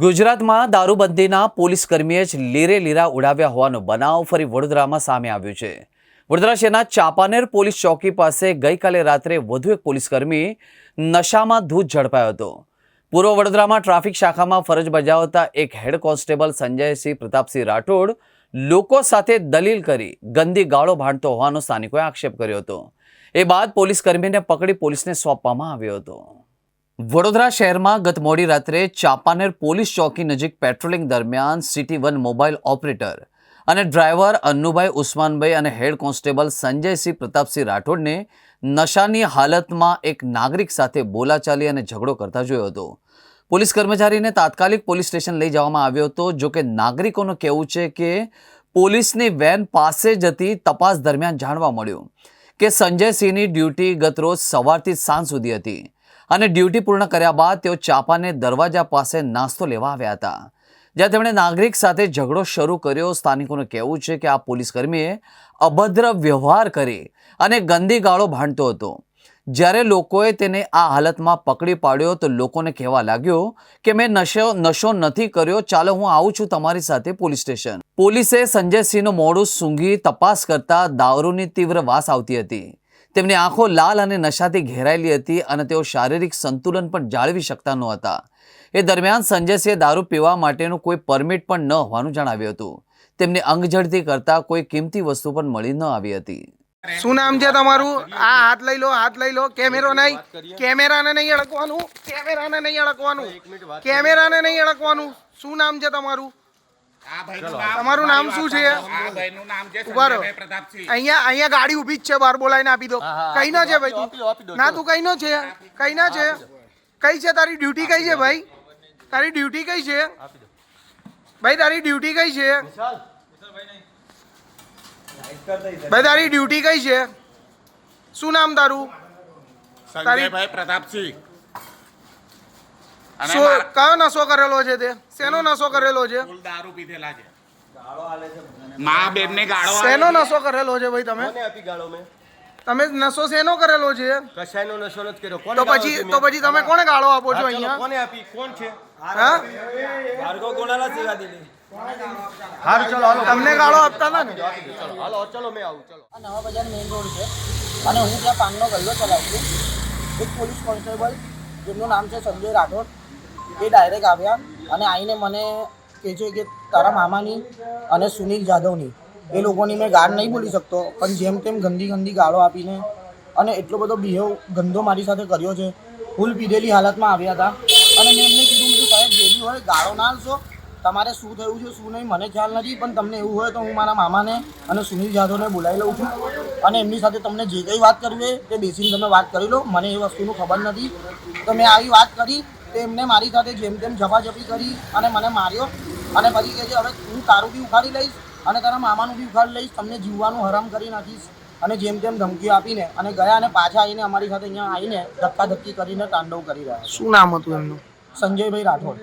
ગુજરાતમાં દારૂબંધીના પોલીસ કર્મીએ જ લીરે લીરા ઉડાવ્યા હોવાનો બનાવ ફરી વડોદરામાં સામે આવ્યો છે. વડોદરા શહેરના ચાપાનેર પોલીસ ચોકી પાસે ગઈકાલે રાત્રે વધુ એક પોલીસકર્મી નશામાં ધૂત ઝડપાયો હતો. પૂર્વ વડોદરામાં ટ્રાફિક શાખામાં ફરજ બજાવતા એક હેડ કોન્સ્ટેબલ સંજયસિંહ પ્રતાપસિંહ રાઠોડ લોકો સાથે દલીલ કરી ગંદી ગાળો ભાંડતો હોવાનો સ્થાનિકોએ આક્ષેપ કર્યો હતો. એ બાદ પોલીસકર્મીને પકડી પોલીસને સોંપવામાં આવ્યો હતો. વડોદરા શહેરમાં ગત મોડી રાત્રે ચાપાનેર પોલીસ ચોકી નજીક પેટ્રોલિંગ દરમિયાન સિટી વન મોબાઈલ ઓપરેટર અને ડ્રાઈવર અન્નુભાઈ ઉસ્માનભાઈ અને હેડ કોન્સ્ટેબલ સંજયસિંહ પ્રતાપસિંહ રાઠોડને નશાની હાલતમાં એક નાગરિક સાથે બોલાચાલી અને ઝઘડો કરતા જોયો હતો. પોલીસ કર્મચારીને તાત્કાલિક પોલીસ સ્ટેશન લઈ જવામાં આવ્યો હતો, જો કે નાગરિકોનું કહેવું છે કે પોલીસની વેન પાસે જતી તપાસ દરમિયાન જાણવા મળ્યું કે સંજયસિંહની ડ્યુટી ગત રોજ સવારથી સાંજ સુધી હતી. અને ડ્યુટી પૂર્ણ કર્યા બાદ તેઓ ચાપાને દરવાજા પાસે નાસ્તો લેવા આવ્યા હતા. જ્યાં તેમણે નાગરિક સાથે ઝઘડો શરૂ કર્યો, સ્થાનિકોનું કહેવું છે કે આ પોલીસકર્મીએ અભદ્ર વ્યવહાર કરી અને ગંદી ગાળો ભાંડતો હતો. જ્યારે લોકોએ તેને આ હાલતમાં પકડી પાડ્યો તો લોકોને કહેવા લાગ્યો કે મેં નશો નશો નથી કર્યો, ચાલો હું આવું છું તમારી સાથે પોલીસ સ્ટેશન. પોલીસે સંજયસિંહનું મોડું સૂંઘી તપાસ કરતા દારૂની તીવ્ર વાસ આવતી હતી. તેમની આંખો લાલ અને નશાથી ઘેરાયેલી હતી અને તેઓ શારીરિક સંતુલન પણ જાળવી શકતા ન હતા એ દરમિયાન સંજયસિંહે દારૂ પીવા માટેનું કોઈ પરમિટ પણ ન હોવાનું જણાવ્યું હતું. તેમને અંગઝડતી કરતા કોઈ કિંમતી વસ્તુ પણ મળી ન આવી હતી. શું નામ છે તમારું? આ હાથ લઈ લો હાથ લઈ લો. કેમેરો નહીં. કેમેરાને નહીં અડકવાનું. કેમેરાને નહીં અડકવાનું. કેમેરાને નહીં અડકવાનું. શું નામ છે તમારું? તમારું નામ શું છે? આ ભાઈનું નામ છે ઊભા રહો. અહીંયા અહીંયા ગાડી ઊભી જ છે બહાર બોલાવીને આપી દો. કઈ ના છે ભાઈ તું? ના તું કઈ નો છે? કઈ ના છે? કઈ છે? તારી ડ્યુટી કઈ છે ભાઈ? તારી ડ્યુટી કઈ છે? ભાઈ તારી ડ્યુટી કઈ છે? ભાઈ તારી ડ્યુટી કઈ છે? શું નામ તારું? સંજયભાઈ પ્રતાપસિંહ. કયો નશો કરેલો છે તે? શેનો નશો કરેલો છે? દારૂ પીધેલા છે. મા બેન ને ગાળો શેનો નશો કરેલો છે ભાઈ તમે? આપી ગાળો મેં? તમે નશો શેનો કરેલો છે? કશાયનો નશો નથી કર્યો. કોને તો પછી તો પછી તમે કોને ગાળો આપો છો અહીંયા? કોને આપી? કોણ છે? હા? ભાર્ગવ કોનાલા સેવા દીધી. તમને ગાળો આપતા હતા ને? ચલો હાલો ચલો મેં આવું ચલો. આ નવા બજાર મેઇન રોડ છે. અને હું ત્યાં પાનનો ગલ્લો ચલાવું છું. એક પોલીસ કોન્સ્ટેબલ જેમનું નામ છે સંજય રાઠોડ. એ ડાયરેક્ટ આવ્યા અને આવીને મને કહે છે કે તારા મામાની અને સુનિલ જાદવની એ લોકોની મેં ગાળ નહીં બોલી શકતો, પણ જેમ તેમ ગંદી ગંદી ગાળો આપીને અને એટલો બધો બિહેવ ગંદો મારી સાથે કર્યો છે ફૂલ પીધેલી હાલતમાં આવ્યા હતા. અને મેં એમને કીધું કે સાહેબ જેવી હોય, ગાળો ના આવશો તમારે શું થયું છે, શું નહીં, મને ખ્યાલ નથી, પણ તમને એવું હોય તો હું મારા મામાને અને સુનિલ જાદવને બોલાવી લઉં છું. અને એમની સાથે તમને જે કંઈ વાત કરવી હોય તે બેસીને તમે વાત કરી લો, મને એ વસ્તુનું ખબર નથી. તો મેં આવી વાત કરી એમને મારી સાથે જેમ તેમ ઝપાઝપી કરી અને મને માર્યો અને પછી કહે છે હવે હું તારું બી ઉખાડી લઈશ અને તારા મામાનું બી ઉખાડી લઈશ તમને જીવવાનું હરામ કરી નાખીશ. અને જેમ તેમ ધમકીઓ આપીને અને ગયા અને પાછા આવીને અમારી સાથે અહીંયા આવીને ધક્કા ધક્કી કરીને તાંડવ કરી રહ્યા શું નામ હતું એમનું? સંજયભાઈ રાઠોડ.